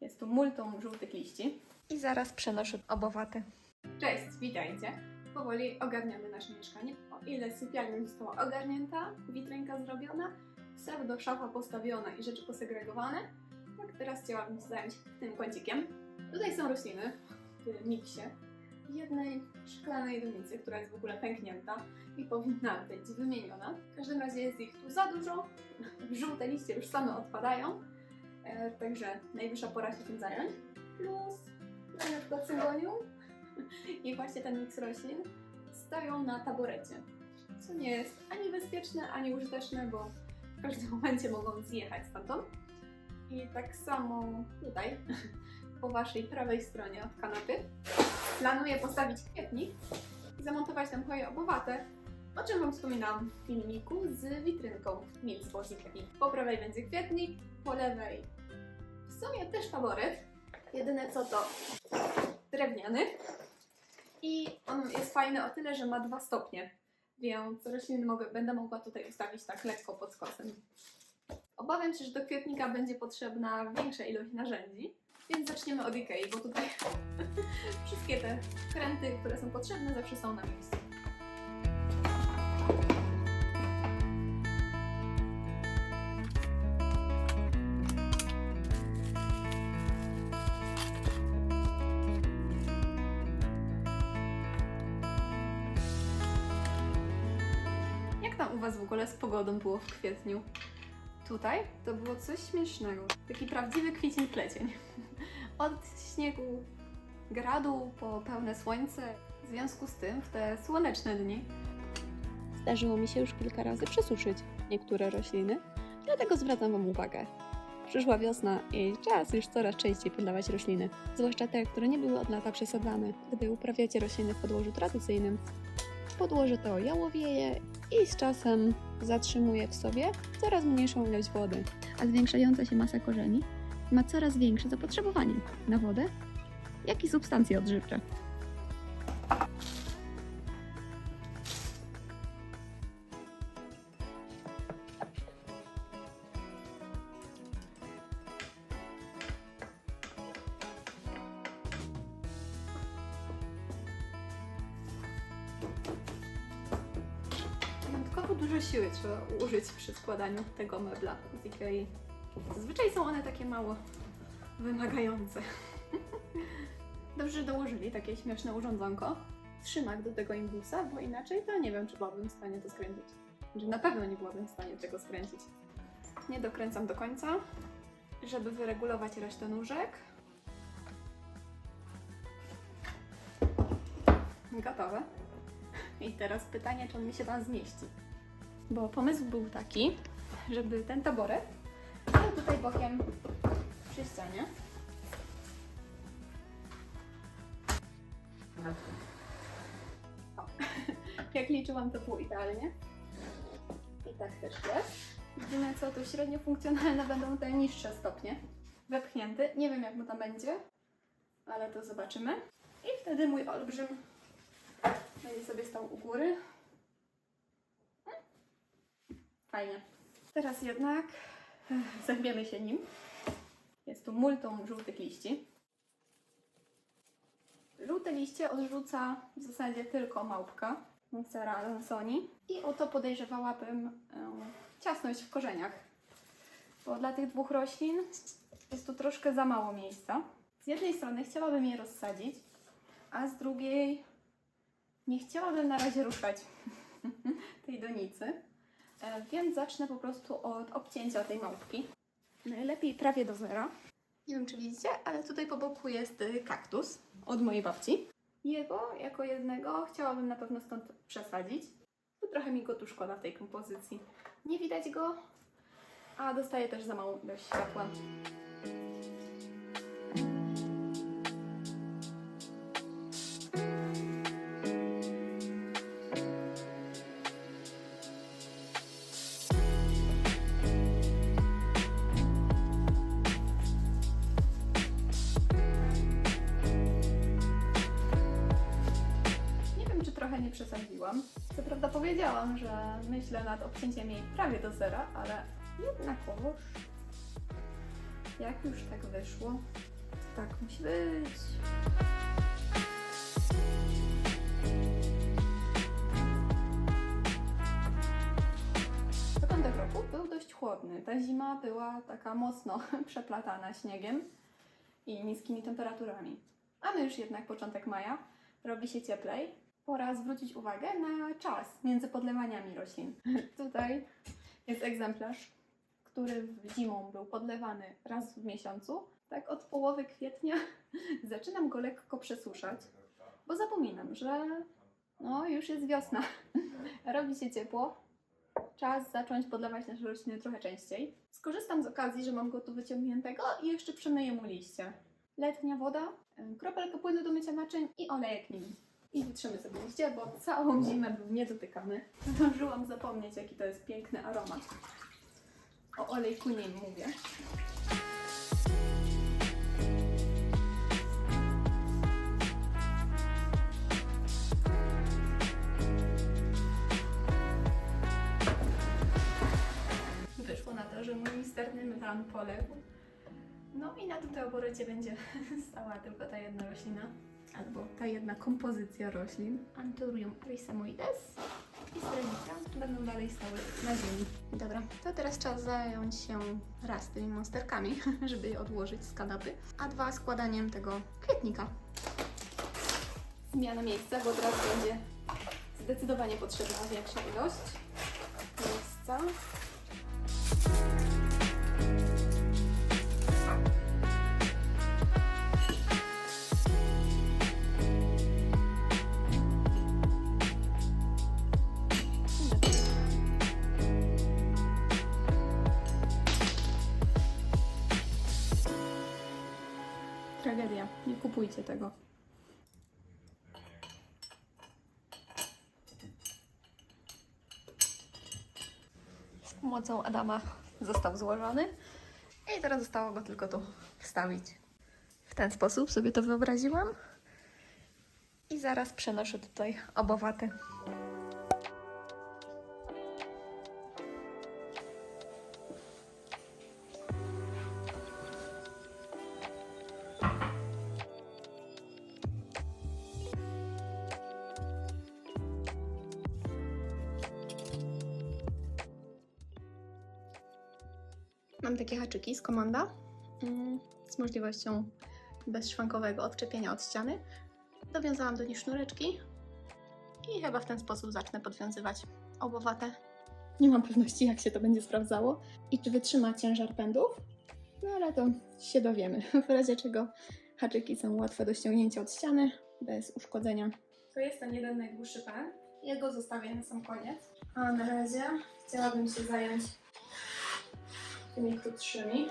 Jest tu multum żółtych liści. I zaraz przenoszę obowaty. Cześć, witajcie. Powoli ogarniamy nasze mieszkanie. O ile sypialnia została ogarnięta, witrynka zrobiona, pseudo szafa postawiona i rzeczy posegregowane, tak teraz chciałabym zająć tym kącikiem. Tutaj są rośliny w miksie. W jednej szklanej donicy, która jest w ogóle pęknięta i powinna być wymieniona. W każdym razie jest ich tu za dużo. Żółte liście już same odpadają, także najwyższa pora się tym zająć. Plus na przykład i właśnie ten miks roślin stoją na taborecie, co nie jest ani bezpieczne, ani użyteczne, bo w każdym momencie mogą zjechać stamtąd. I tak samo tutaj, po waszej prawej stronie od kanapy, planuję postawić kwietnik i zamontować tam choje obowate, o czym Wam wspominałam w filmiku z witrynką Mills. Po prawej będzie kwietnik, po lewej w sumie też taboret, jedyne co to drewniany, i on jest fajny o tyle, że ma dwa stopnie, więc rośliny mogę, będę mogła tutaj ustawić tak lekko pod skosem. Obawiam się, że do kwietnika będzie potrzebna większa ilość narzędzi, więc zaczniemy od Ikei, bo tutaj wszystkie te kręty, które są potrzebne, zawsze są na miejscu. U Was w ogóle z pogodą było w kwietniu? Tutaj to było coś śmiesznego. Taki prawdziwy kwiecień plecień. Od śniegu, gradu po pełne słońce. W związku z tym w te słoneczne dni Zdarzyło mi się już kilka razy przesuszyć niektóre rośliny, dlatego zwracam Wam uwagę. Przyszła wiosna i czas już coraz częściej podlewać rośliny, zwłaszcza te, które nie były od lata przesadzane. Gdy uprawiacie rośliny w podłożu tradycyjnym, podłoże to jałowieje i z czasem zatrzymuje w sobie coraz mniejszą ilość wody, a zwiększająca się masa korzeni ma coraz większe zapotrzebowanie na wodę, jak i substancje odżywcze. Dużo siły trzeba użyć przy składaniu tego mebla z Ikei. Zazwyczaj są one takie mało wymagające. Dobrze, że dołożyli takie śmieszne urządzonko. Trzymak do tego imbusa, bo inaczej to nie wiem, czy byłabym w stanie to skręcić. Znaczy, na pewno nie byłabym w stanie tego skręcić. Nie dokręcam do końca, żeby wyregulować resztę nóżek. Gotowe. I teraz pytanie, czy on mi się tam zmieści. Bo pomysł był taki, żeby ten taboret był tutaj bokiem przy ścianie. Jak liczyłam, to było idealnie. I tak też jest. Jedyne co, to średnio funkcjonalne będą te niższe stopnie. Wepchnięty. Nie wiem, jak mu tam będzie, ale to zobaczymy. I wtedy mój olbrzym będzie sobie stał u góry. Fajnie. Teraz jednak zajmiemy się nim. Jest tu multum żółtych liści. Żółte liście odrzuca w zasadzie tylko małpka Micera lansoni. I o to podejrzewałabym e, ciasność w korzeniach. Bo dla tych dwóch roślin jest tu troszkę za mało miejsca. Z jednej strony chciałabym je rozsadzić, a z drugiej nie chciałabym na razie ruszać tej donicy, więc zacznę po prostu od obcięcia tej małpki. Najlepiej prawie do zera. Nie wiem, czy widzicie, ale tutaj po boku jest y, kaktus od mojej babci. Jego, jako jednego, chciałabym na pewno stąd przesadzić. Tu trochę mi go tu szkoda w tej kompozycji. Nie widać go, a dostaje też za małą ilość światła. Przesadziłam. Co prawda powiedziałam, że myślę nad obcięciem jej prawie do zera, ale jednakowoż jak już tak wyszło, Tak musi być. Początek roku był dość chłodny. Ta zima była taka mocno przeplatana śniegiem i niskimi temperaturami. A my już jednak początek maja, robi się cieplej. Pora zwrócić uwagę na czas między podlewaniami roślin. Tutaj jest egzemplarz, który zimą był podlewany raz w miesiącu. Tak od połowy kwietnia zaczynam go lekko przesuszać, bo zapominam, że no już jest wiosna. Robi się ciepło. Czas zacząć podlewać nasze rośliny trochę częściej. Skorzystam z okazji, że mam go tu wyciągniętego i jeszcze przemyję mu liście. Letnia woda, kropelkę płynu do mycia naczyń i olejek nim. I wytrzymy sobie liście, bo całą zimę był niedotykany. Zdążyłam zapomnieć, jaki to jest piękny aromat. O olejku nim mówię. Wyszło na to, że mój misterny mylan poległ. No i na tutaj oborocie będzie stała tylko ta jedna roślina, albo ta jedna kompozycja roślin. Anthurium rizomoides i Strelica będą dalej stały na ziemi. Dobra, to teraz czas zająć się raz tymi monsterkami, żeby je odłożyć z kanapy, a dwa składaniem tego kwietnika. Zmiana miejsca, bo teraz będzie zdecydowanie potrzebna większa ilość miejsca. Tego. Z pomocą Adama został złożony i teraz zostało go tylko tu wstawić. W ten sposób sobie to wyobraziłam. I zaraz przenoszę tutaj obowaty. Mam takie haczyki z komanda mm, z możliwością bezszwankowego odczepienia od ściany. Dowiązałam do nich sznureczki i chyba w ten sposób zacznę podwiązywać obowate. Nie mam pewności, jak się to będzie sprawdzało i czy wytrzyma ciężar pędów, no ale to się dowiemy. W razie czego haczyki są łatwe do ściągnięcia od ściany, bez uszkodzenia. To jest ten jeden najdłuższy pęd. Jego zostawię na sam koniec. A na razie chciałabym się zająć tymi krótszymi.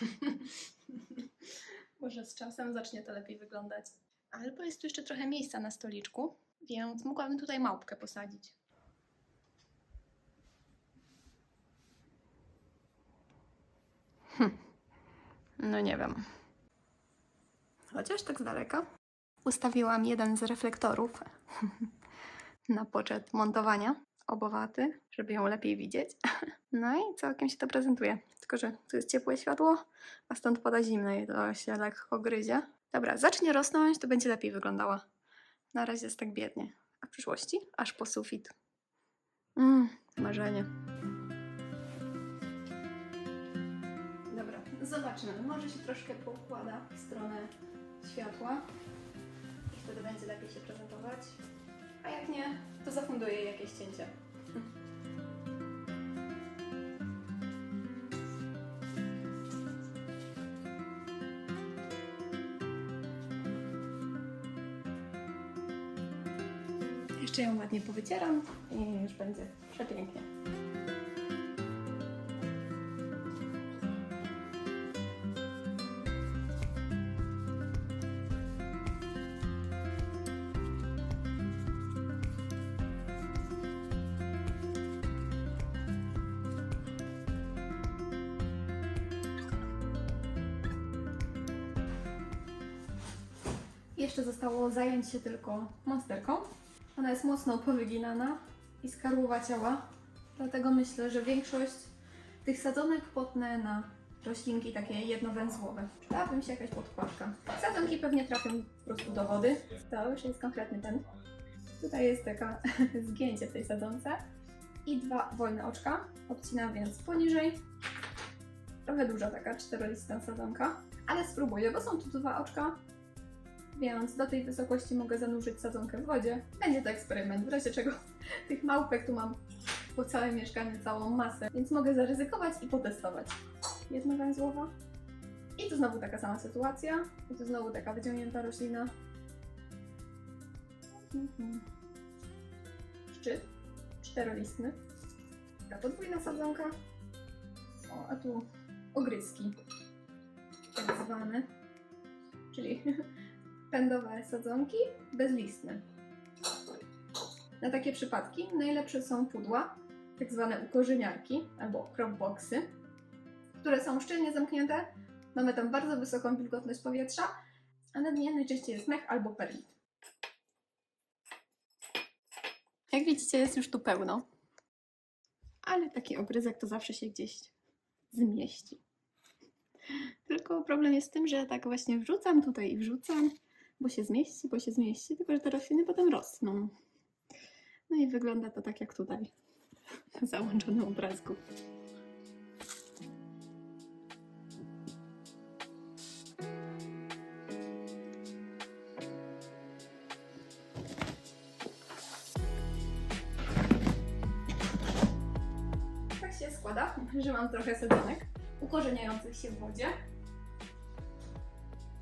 Może z czasem zacznie to lepiej wyglądać. Albo jest tu jeszcze trochę miejsca na stoliczku, więc mogłabym tutaj małpkę posadzić. Hm. No nie wiem. Chociaż tak z daleka. Ustawiłam jeden z reflektorów na poczet montowania obowaty, żeby ją lepiej widzieć. No i całkiem się to prezentuje. Tylko, że tu jest ciepłe światło, a stąd pada zimne i to się lekko gryzie. Dobra, zacznie rosnąć, to będzie lepiej wyglądała. Na razie jest tak biednie. a w przyszłości aż po sufit. Mmm, marzenie. Dobra, zobaczymy. Może się troszkę poukłada w stronę światła i wtedy będzie lepiej się prezentować. A jak nie, to zafunduję jakieś cięcie. Jeszcze ją ładnie powycieram i już będzie przepięknie. Zostało zająć się tylko monsterką. Ona jest mocno powyginana i skarłowa ciała, dlatego myślę, że większość tych sadzonek potnę na roślinki takie jednowęzłowe. Przydałaby mi się jakaś podkładka. Sadzonki pewnie trafią po prostu do wody. To już jest konkretny ten. Tutaj jest taka zgięcie w tej sadzonce i dwa wolne oczka. Obcinam więc poniżej. Trochę duża taka czterolistna sadzonka, ale spróbuję, bo są tu dwa oczka, więc do tej wysokości mogę zanurzyć sadzonkę w wodzie. Będzie to eksperyment, w razie czego tych małpek tu mam po całym mieszkaniu całą masę, więc mogę zaryzykować i potestować. Jedna węzłowa. I tu znowu taka sama sytuacja. I tu znowu taka wyciągnięta roślina. Mhm. Szczyt. Czterolistny. Taka podwójna sadzonka. O, a tu ogryzki. Tak zwane. Czyli pędowe sadzonki bezlistne. Na takie przypadki najlepsze są pudła, tak zwane ukorzeniarki albo cropboxy, które są szczelnie zamknięte. Mamy tam bardzo wysoką wilgotność powietrza, a na dnie najczęściej jest mech albo perlit. Jak widzicie, jest już tu pełno. Ale taki ogryzek to zawsze się gdzieś zmieści. Tylko problem jest w tym, że tak właśnie wrzucam tutaj i wrzucam, bo się zmieści, bo się zmieści, tylko że te rośliny potem rosną. No i wygląda to tak jak tutaj, na załączonym obrazku. Tak się składa, że mam trochę sadzonek ukorzeniających się w wodzie.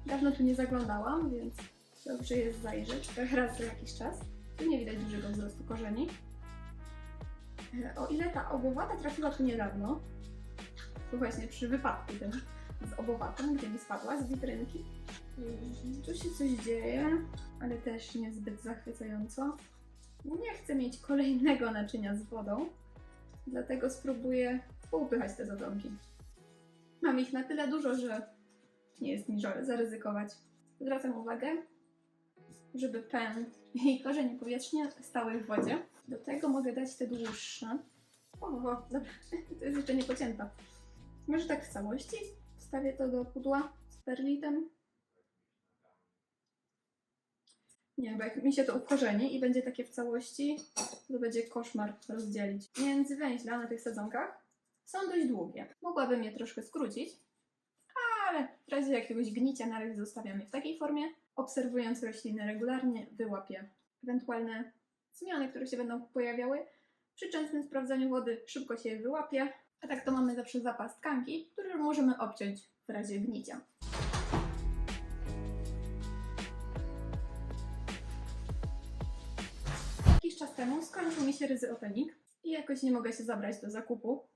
Dawno tu nie zaglądałam, więc dobrze jest zajrzeć raz za jakiś czas. Tu nie widać dużego wzrostu korzeni. E, O ile ta obowata trafiła tu niedawno, tu właśnie przy wypadku tym z obowatem, gdzie mi spadła z witrynki. Mm, Tu się coś dzieje, ale też niezbyt zachwycająco. Nie chcę mieć kolejnego naczynia z wodą, dlatego spróbuję poupychać te zadonki. Mam ich na tyle dużo, że nie jest mi żal zaryzykować. Zwracam uwagę, żeby pęd i korzenie powietrzne stały w wodzie. Do tego mogę dać te dłuższe. O, o, dobra, to jest jeszcze nie pocięta. Może tak w całości wstawię to do pudła z perlitem. Nie, bo jak mi się to ukorzeni i będzie takie w całości, to będzie koszmar rozdzielić. Między węźla na tych sadzonkach są dość długie. Mogłabym je troszkę skrócić, ale w razie jakiegoś gnicia na razie zostawiam je w takiej formie. Obserwując rośliny regularnie, wyłapię ewentualne zmiany, które się będą pojawiały. Przy częstym sprawdzaniu wody szybko się je wyłapie, a tak to mamy zawsze zapas tkanki, który możemy obciąć w razie gnicia. Jakiś czas temu skończył mi się ryzyotonik i jakoś nie mogę się zabrać do zakupu.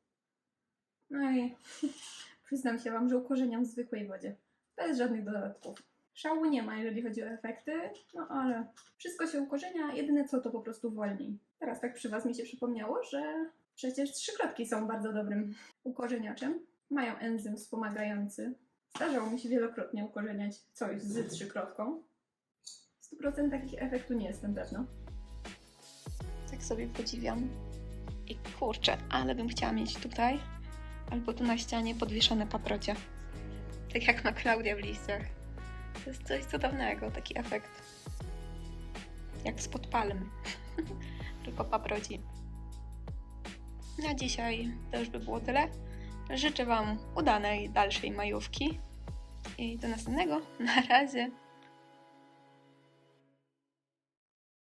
No i przyznam się Wam, że ukorzeniam w zwykłej wodzie, bez żadnych dodatków. Szału nie ma, jeżeli chodzi o efekty, no ale wszystko się ukorzenia, jedyne co to po prostu wolniej. Teraz tak przy Was mi się przypomniało, że przecież trzykrotki są bardzo dobrym ukorzeniaczem. Mają enzym wspomagający. Zdarzało mi się wielokrotnie ukorzeniać coś z trzykrotką. W 100% takich efektu nie jestem pewna. Tak sobie podziwiam. I kurczę, ale bym chciała mieć tutaj albo tu na ścianie podwieszone paprocie. Tak jak ma Klaudia w liściach. To jest coś cudownego, taki efekt. jak spod palmy. Tylko paproci. Na dzisiaj to już by było tyle. Życzę Wam udanej dalszej majówki i do następnego. Na razie.